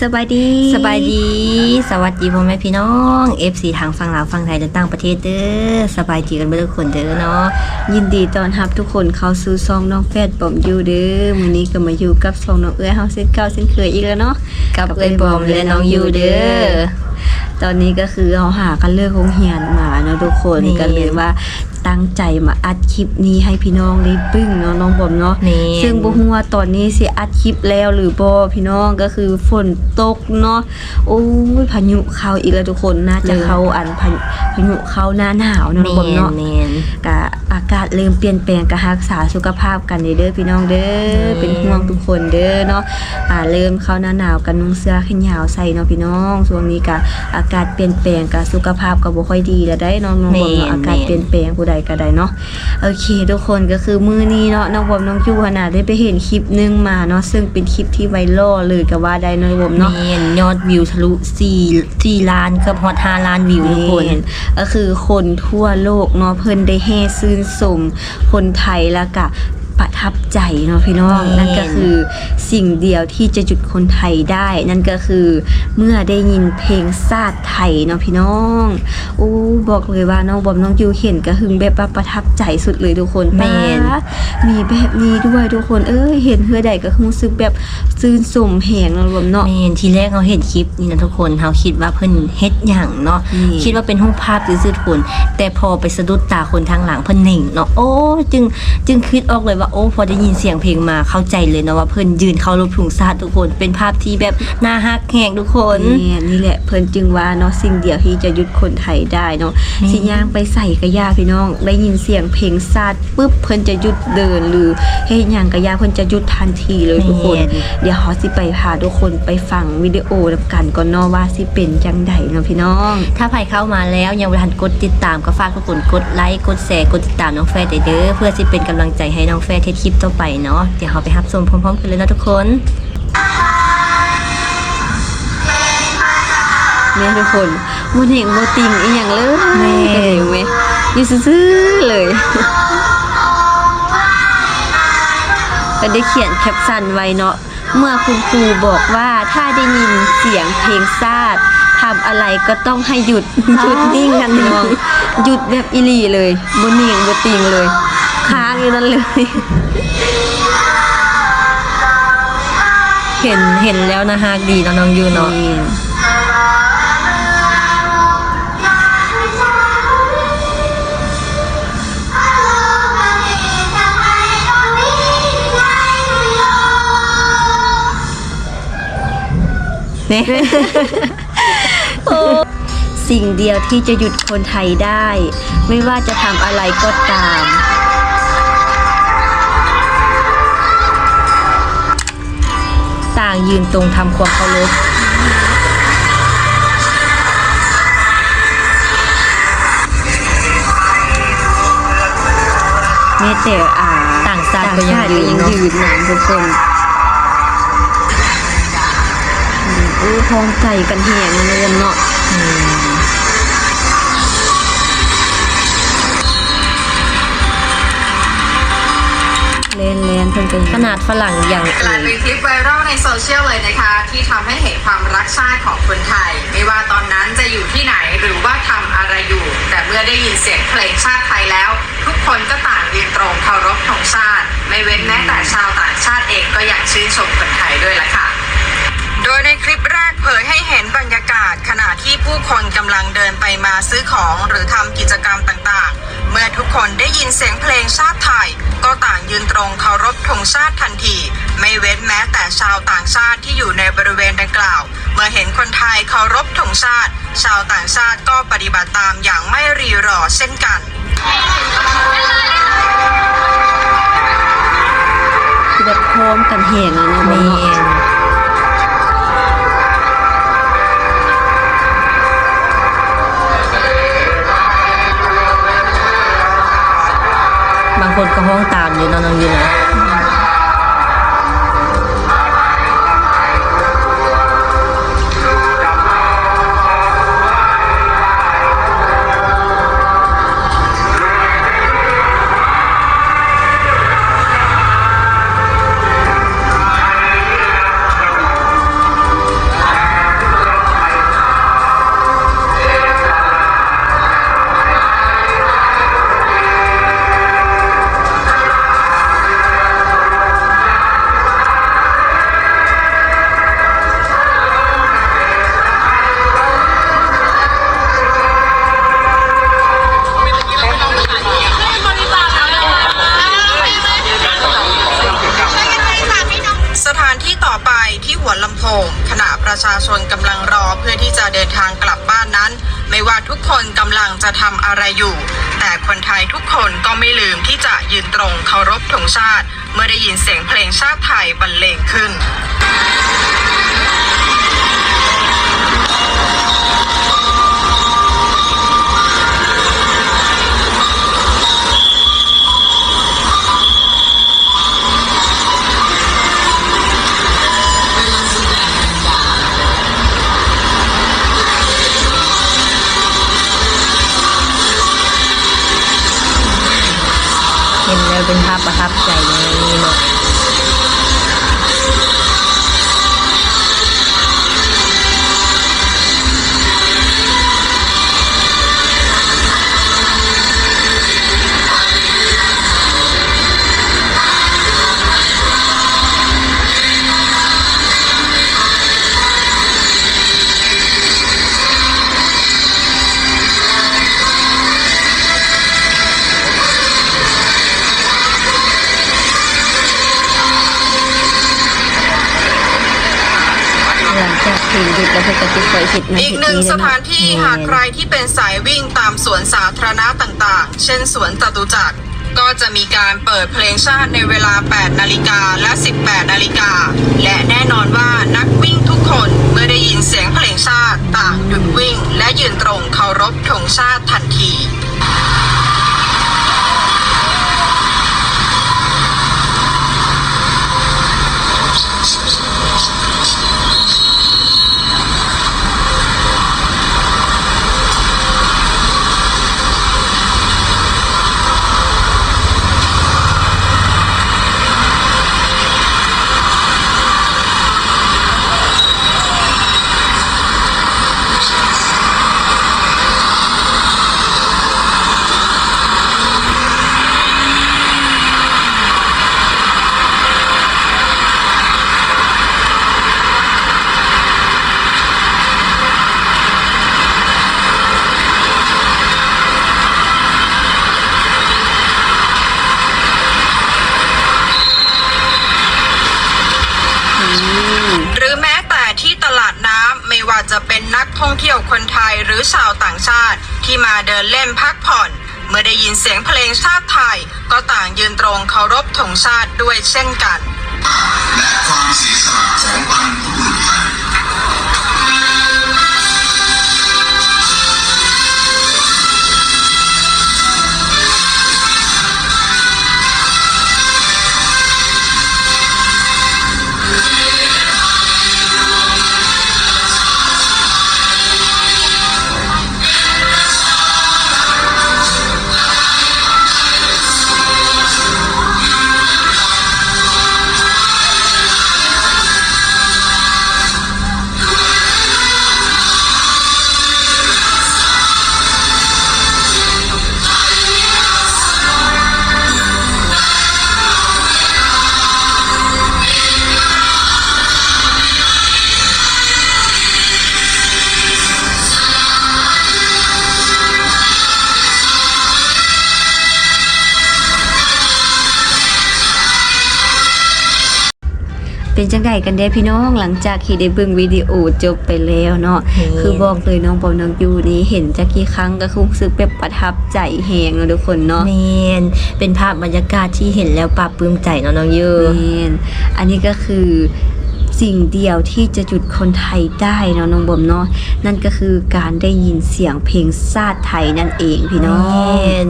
สบายดีสบายดี สวัสดีพ่อแม่พี่น้อง FC ทางฝั่งลาวฝั่งไทยและต่างประเทศเด้อสบายดีกันเบ่ทุกคนเด้อเนาะยินดีต้อนรับทุกคนเข้าสู่ซองน้องแฟดปอมอยู่เด้อมื้อนี้ก็มาอยู่กับซองน้องเอื้อยเฮาเช่นเก่าเช่นเคยอีกแล้วเนาะกับเอ้ยบอมและน้องยูเด้อตอนนี้ก็คือเราหากันเลิกโรงเรียนมาเนาะทุกคนนี่ก็เลยว่า ตั้งใจมาอัดคลิปนี้ให้พี่น้องได้ปึ้งเนาะน้องบอมเนาะนี่ซึ่งบ่ฮู้ว่าตอนนี้สิอัดคลิปแล้วหรือบ่พี่น้องก็คือฝนตกเนาะโอ้ยพายุเข้าอีกแล้วทุกคนน่าจะเข้าอันพายุพายุเข้าหน้าหนาวเนาะน้องบอมเนาะแมนกะอากาศเริ่มเปลี่ยนแปลงกะรักษาสุขภาพกันเด้อพี่น้องเด้อมเป็นห่วงทุกคนเด้อเนาะอ่าเริ่มเข้าหน้าหนาวกันนุ่งเสื้อแขนยาวใส่เนาะพี่น้องช่วงนี้กะอากาศเปลี่ยนแปลงกะสุขภาพก็บ่ค่อยดีแล้วได้น้องน้องบอมเนาะอากาศเปลี่ยนแปลงผู้ใดก็ได้เนาะโอเค ทุกคนก็คือมื้อนี้เนาะน้องบอมน้องจูขนาดได้ไปเห็นคลิปหนึงมาเนาะซึ่งเป็นคลิปที่ไวรัลเลยก็ว่าได้เนาะน้องบอมเนาะเนาะแมนยอดวิวทะลุ4 4ล้านเกือบฮอด5ล้านวิวทุกคนนี่ก็คือคนทั่วโลกเนาะเพิ่นได้แห่ซื่นสมคนไทยแล้วก็ ประทับใจเนาะพี่น้องแม่นนั่นก็คือสิ่งเดียวที่จะหยุดคนไทยได้ นั่นก็คือเมื่อได้ยินเพลงชาติไทยเนาะพี่น้องอู้บอกเลยว่าน้องบอมน้องยูเห็นก็หึงแบบว่าประทับใจสุดเลยทุกคนแม่นป๊ามีแบบนี้ด้วยทุกคนเอ้ยเห็นเฮือใดก็รู้สึกแบบซื่นสมแหงเนาะบอมเนาะแมนทีแรกเราเห็นคลิปนี่นะทุกคนเราคิดว่าเพิ่นเฮ็ดหยังเนาะนี่คิดว่าเป็นรูปภาพซื่อๆทุกคนแต่พอไปสะดุดตาคนทางหลังเพิ่นหนิ่งเนาะโอ้จึงจึงคิดออกเลยว่าโอ้พอได้ยินเสียงเพลงมาเข้าใจเลยเนาะว่าเพิ่นยืนเข้ารบถุงชาติทุกคน เป็นภาพที่แบบน่าฮักแหงทุกคนนี่นี่แหละเพิ่นจึงว่าเนาะสิ่งเดียวที่จะหยุดคนไทยได้เนาะนี่สิย่างไปใส่กระยาพี่น้องได้ยินเสียงเพลงซาดปุ๊บเพิ่นจะหยุดเดินหรือเฮ็ดหยังกระยาเพิ่นจะหยุดทันทีเลยทุกคน เดี๋ยวเฮาสิไปพาทุกคนไปฟังวิดีโอนำกันก่อนเนาะว่าสิเป็นจังไดเนาะพี่น้อง ถ้าใครเข้ามาแล้วยังไม่ทันกดติดตามก็ฝากทุกคนกดไลค์กดแชร์กดติดตามน้องแฟร์เด้อเพื่อสิเป็นกำลังใจให้น้องแฟร์เทสคลิปต่อไปเนาะเดี๋ยวเราไปรับชมพร้อมๆกันเลยนะทุกคนเนี่ยทุกคนบ่เห็นบ่ติงอีหยังเลยแม่เห็นไหมอยู่ซื่อๆเลยก็ได้เขียนแคปชั่นไว้เนาะเมื่อคุณครูบอกว่าถ้าได้ยินเสียงเพลงซาดทำอะไรก็ต้องให้หยุดหยุดนิ่งกันพี่น้อง หยุดแบบอีหลีเลยบ่นิ่งบ่ติงเลยค้าง อยู่นั่นเลย เห็นเห็นแล้วนะฮะดีเนาะน้องยูเนาะนี่เนี่ยสิ่งเดียวที่จะหยุดคนไทยได้ ไม่ว่าจะทำอะไรก็ตามางยืนตรงทำความเคารพแม้แต่อ่าต่างชาติก็ต่างยังชาติยืก็นยังเนาะยืนนะทุกคนอืมอู้พร้อมใจกันแหงนะวันเนาะ เล่นเล่นเพิ่นก็ขนาดฝรั่งอย่างกลายเป็นคลิปไวรัลในโซเชียลเลยนะคะ ที่ทำให้เห็นความรักชาติของคนไทย ไม่ว่าตอนนั้นจะอยู่ที่ไหนหรือว่าทำอะไรอยู่ แต่เมื่อได้ยินเสียงเพลงชาติไทยแล้ว ทุกคนก็ต่างยืนตรงเคารพธงชาติ ไม่เว้นแม้แต่ชาวต่างชาติเองก็อยากชื่นชมคนไทยด้วยล่ะค่ะ โดยในคลิปแรกเผยให้เห็นบรรยากาศ ขณะที่ผู้คนกำลังเดินไปมาซื้อของหรือทำกิจกรรมต่างๆ เมื่อทุกคนได้ยินเสียงเพลงชาติไทย ก็ต่างยืนตรงเคารพธงชาติทันที ไม่เว้นแม้แต่ชาวต่างชาติที่อยู่ในบริเวณดังกล่าว เมื่อเห็นคนไทยเคารพธงชาติ ชาวต่างชาติก็ปฏิบัติตามอย่างไม่รีรอเช่นกันแบบพร้อมกันแหงเลยนะเม คนก็ห้องตามอยู่นอนอยู่นะาชนกำลังรอเพื่อที่จะเดินทางกลับบ้านนั้น ไม่ว่าทุกคนกำลังจะทำอะไรอยู่ แต่คนไทยทุกคนก็ไม่ลืมที่จะยืนตรงเคารพธงชาติ เมื่อได้ยินเสียงเพลงชาติไทยบรรเลงขึ้น เป็ งหยุดแล้วเพื่อนก็จะปล่อยเสร็จมาอีกหนึ่งสถานที่หากใครที่เป็นสายวิ่งตามสวนสาธารณะต่างๆ เช่นสวนจตุจักรก็จะมีการเปิดเพลงชาติในเวลา 8 นาฬิกาและ 18 นาฬิกา และแน่นอนว่านักวิ่งทุกคนเมื่อได้ยินเสียงเพลงชาติต่างหยุดวิ่ง และยืนตรงเคารพธงชาติทันที นเล่นพักผ่อน เมื่อได้ยินเสียงเพลงชาติไทย ก็ต่างยืนตรงเคารพธงชาติด้วยเช่นกันและความเสียสละของบรรพบุรุษ เป็นจังไดกันเด้พี่น้องหลังจากที่ได้เบิ่งวิดีโอจบไปแล้วเนาะเห็นคือบอกเลยน้องปอมน้องยูนี้เห็นจักกี่ครั้งก็คือรู้สึกแบบประทับใจแฮงเนาะทุกคนเนาะแมนเป็นภาพบรรยากาศที่เห็นแล้วปลาบปลื้มใจเนาะน้องเยอะแม่นอันนี้ก็คือสิ่งเดียวที่จะจุดคนไทยได้เนาะน้องบอมเนาะนั่นก็คือการได้ยินเสียงเพลงชาติไทยนั่นเองพี่น้องแม่น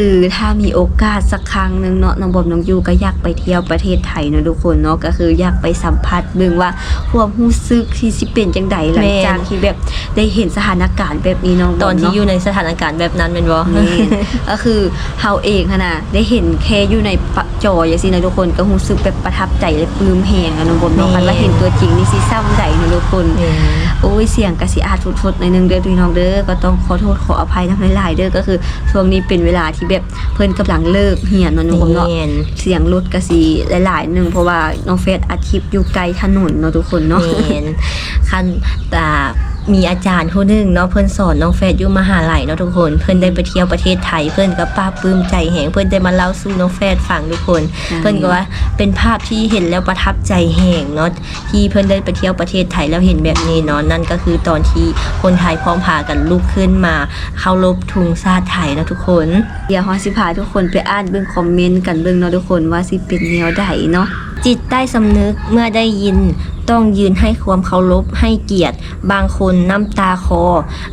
คือถ้ามีโอกาสสักครั้งหนึ่งเนาะน้องบอมน้องยูก็อยากไปเที่ยวประเทศไทยเนาะทุกคนเนาะก็คืออยากไปสัมผัสเบิ่งว่าความรู้สึกที่สิเป็นจังใดหลังจากที่แบบได้เห็นสถานการณ์แบบนี้น้องบตออนมที่เนาะอยู่ในสถานการณ์แบบนั้นเป็นบ่แม่นก็คือเฮาเองค่ะนะได้เห็นแค่อยู่ในปะจออย่างซี่นะทุกคนก็รู้สึกแบบประทับใจและปลื้มแฮงอะน้องบอมเนาะคันว่าเห็นตัวจริงนี่สิซ้ำใดเนาะทุกคนแม่นโอ้ยเสียงกะสิอาจฟุดๆในอยนึงเด้อพี่น้องเด้อก็ต้องขอโทษขออภัยทั้งหลายๆเด้อก็คือช่วงนี้เป็นเวลาที่แบบเพิ่นกำลังเลิกเรียนเนาะน้องบอมเนาะแม่นเสียงรถกะสิหลายๆหนึงเพราะว่าน้องเฟสอัดคลิปอยู่ไกลถนนเนาะทุกคนเนาะแม่นคันตา มีอาจารย์ผู้หนึงเนาะเพิ่นสอนน้องแฟดอยู่มหาลัยเนาะทุกคน เพิ่นได้ไปเที่ยวประเทศไทย เพิ่นก็ปลาบปลื้มใจแหงเพิ่นได้มาเล่าสู่น้องแฟดฟังทุกคน เพิ่นก็ว่าเป็นภาพที่เห็นแล้วประทับใจแหงเนาะที่เพิ่นได้ไปเที่ยวประเทศไทยแล้วเห็นแบบนี้เนาะนั่นก็คือตอนที่คนไทยพร้อมพากันลุกขึ้นมาเคารพธงชาติไทยเนาะทุกคน เดี๋ยวเฮาสิพาทุกคนไปอ่านเบิ่งคอมเมนต์กันเบิ่งเนาะทุกคนว่าสิเป็นแนวใดเนาะจิตใต้สำนึกเมื่อได้ยิน ต้องยืนให้ความเคารพให้เกียรติ บางคนน้ำตาคอ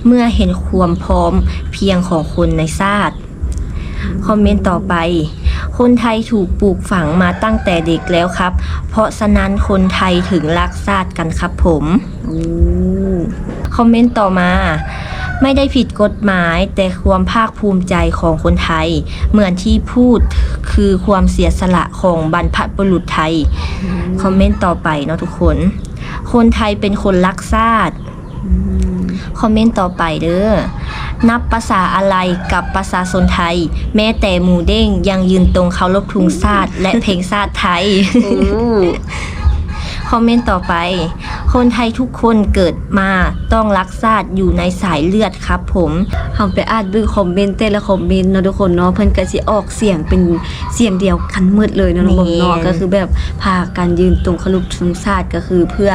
เมื่อเห็นความพร้อมเพียงของคนในชาติคอมเมนต์ต่อไป คนไทยถูกปลูกฝังมาตั้งแต่เด็กแล้วครับ เพราะฉะนั้นคนไทยถึงรักชาติกันครับผมโอ้คอมเมนต์ต่อมา ไม่ได้ผิดกฎหมายแต่ความภาคภูมิใจของคนไทย เหมือนที่พูดคือความเสียสละของบรรพบุรุษไทย คอมเมนต์ต่อไปเนาะทุกคน คนไทยเป็นคนรักชาติคอมเมนต์ต่อไปเด้อ นับภาษาอะไรกับประชาชนไทย แม้แต่หมูเด้งยังยืนตรงเคารพทุงชาติและเพลงชาติไทย อ้คอมเมนต์ต่อไป คนไทยทุกคนเกิดมาต้องรักชาติอยู่ในสายเลือดครับ ผมเฮาไปอ่านเบิ่งคอมเมนต์แต่ละคอมเมนต์เนาะทุกคนเนาะเพิ่นก็สิออกเสียงเป็นเสียงเดียวกันหมดเลยเนาะน้องบอมเนาะแม่นก็คือแบบพากันยืนตรงเคารพธงชาติก็คือเพื่อ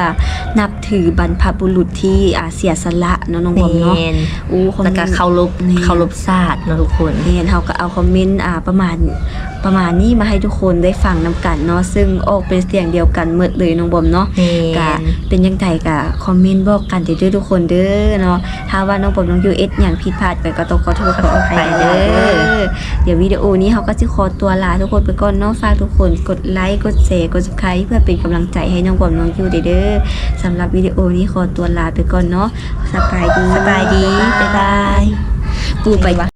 นับถือบรรพบุรุษที่อาเสียสละเนาะน้องบอมเนาะแม่นอู้คอมแล้วเมก็นต์เคารพนี่เคารพชาติเนาะทุกคนเรียนเขาก็เอาคอมเมนต์อ่าประมาณประมาณนี้มาให้ทุกคนได้ฟังนำกันเนาะซึ่งออกเป็นเสียงเดียวกันหมดเลยน้องบอมเนาะแม่นกะเป็นยังไงกะคอมเมนต์บอกกันเด้อทุกคนเด้อเนาะถ้าว่าน้องบอมน้องยูเอสอย่างผิดพลาดไปก็ต้องขอโทษขออภัยเด้อเดี๋ยววิดีโอนี้เขาก็จะขอตัวลาทุกคนไปก่อนเนาะฝากทุกคนกดไลค์กดแชร์กด subscribe เพื่อเป็นกำลังใจให้น้องบอมน้องยูเด้อสำหรับวิดีโอนี้ขอตัวลาไปก่อนเนาะสบายดีสบายดีบ๊ายบายกูไป